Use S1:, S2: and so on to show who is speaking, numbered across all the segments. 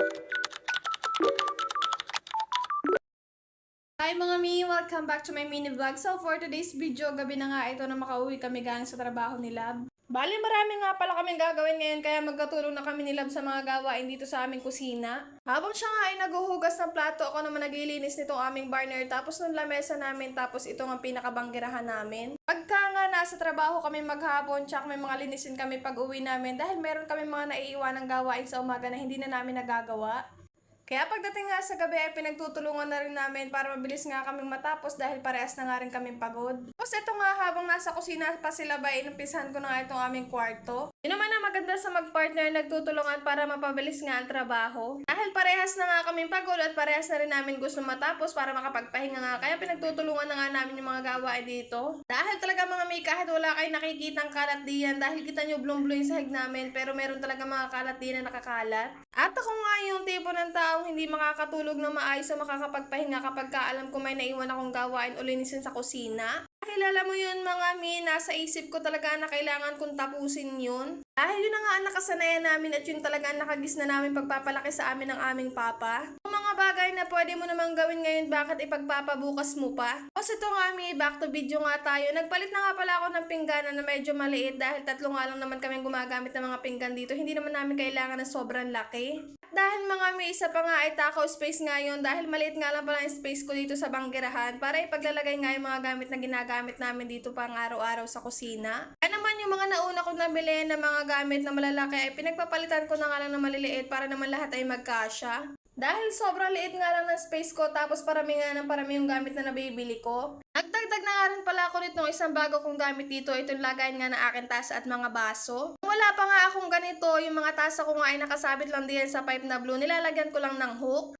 S1: Thank you. Hi mga mi! Welcome back to my mini vlog. So for today's video, gabi na nga ito na makauwi kami galing sa trabaho ni Lab. Bali marami nga pala kaming gagawin ngayon kaya magkatulong na kami ni Lab sa mga gawain dito sa aming kusina. Habang siya nga ay naghuhugas ng plato, ako naman naglilinis nitong aming burner tapos nung lamesa namin tapos ito ang pinakabanggirahan namin. Pagka nga nasa trabaho kami maghapon, tsaka may mga linisin kami pag uwi namin dahil meron kami mga naiiwan ng gawain sa umaga na hindi na namin nagagawa. Kaya pagdating nga sa gabi ay pinagtutulungan na rin namin para mabilis nga kaming matapos dahil parehas na nga rin kaming pagod. Tapos ito nga habang nasa kusina pa sila ba inumpisahan ko na nga itong aming kwarto. Yun naman ang maganda sa magpartner nagtutulungan para mapabilis nga ang trabaho. Dahil parehas na nga kaming pagod at parehas na rin namin gusto matapos para makapagpahinga nga. Kaya pinagtutulungan na nga namin yung mga gawain dito. Dahil talaga mga may kahit wala kayo nakikitang kalat diyan dahil kita nyo blong-blong yung sahig namin pero meron talaga mga kalat din na nakakalat. At ako nga tipo ng taong hindi makakatulog na maayos o makakapagpahinga kapag ka alam ko may naiwan akong gawain o linisin sa kusina. Kilala mo yun mga mi, nasa isip ko talaga na kailangan kong tapusin yun. Dahil yun na nga ang nakasanayan namin at yun talaga ang nakagis na namin pagpapalaki sa amin ng aming papa. Mga bagay na pwede mo namang gawin ngayon, bakit ipagpapabukas mo pa? Tapos ito nga mi, back to video nga tayo. Nagpalit na nga pala ako ng pingganan na medyo maliit dahil tatlo nga lang naman kami gumagamit ng mga pinggan dito. Hindi naman namin kailangan ng sobrang laki. Dahil mga may isa pa nga ay takaw space nga yun dahil maliit nga lang pala yung space ko dito sa banggirahan para ipaglalagay nga yung mga gamit na ginagamit namin dito pang araw-araw sa kusina. Kaya naman yung mga nauna ko nabili na mga gamit na malalaki ay pinagpapalitan ko na nga lang na maliliit para naman lahat ay magkasya. Dahil sobrang liit nga lang ng space ko tapos parami nga ng parami yung gamit na nabibili ko. Nagdagdag na nga rin pala ako nitong isang bago kong gamit dito. Itong lagayan nga ng aking tasa at mga baso. Kung Wala pa nga akong ganito, yung mga tasa ko nga ay nakasabit lang diyan sa pipe na blue. Nilalagyan ko lang ng hook.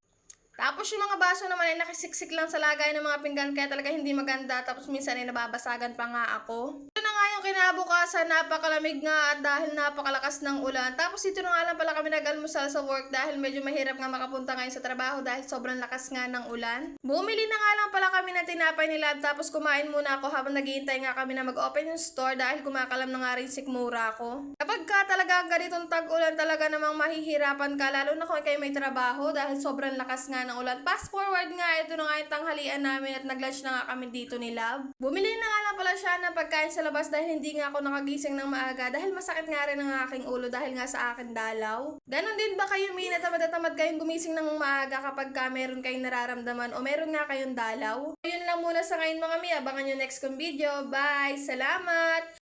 S1: Tapos yung mga baso naman ay nakisiksik lang sa lagay ng mga pinggan kaya talaga hindi maganda. Tapos minsan ay nababasagan pa nga ako. Ito na nga yung kinabukasan, napakalamig nga at dahil napakalakas ng ulan. Tapos ito na nga lang pala kami nag-almusal sa work dahil medyo mahirap nga makapunta ngayon sa trabaho dahil sobrang lakas nga ng ulan. Bumili na nga lang pala kami ng tinapay ni Lab tapos kumain muna ako habang naghihintay nga kami na mag-open yung store dahil kumakalam na nga rin sikmura ko. Kapag ka talaga ganitong tag-ulan talaga namang mahihirapan ka lalo na kung kayo may trabaho dahil sobrang lakas nga ng ulan. Fast forward nga, ito na nga yung tanghalian namin at nag-lunch na nga kami dito ni Lab. Bumili na nga lang pala siya ng pagkain sa labas dahil hindi nga ako nakagising ng maaga dahil masakit nga rin ang aking ulo dahil nga sa akin dalaw. Ganon din ba kayo, Mina? Tamad na tamad kayong gumising ng maaga kapag ka meron kayong nararamdaman o meron nga kayong dalaw? Yun lang muna sa ngayon mga mi. Abangan nyo next kong video. Bye! Salamat!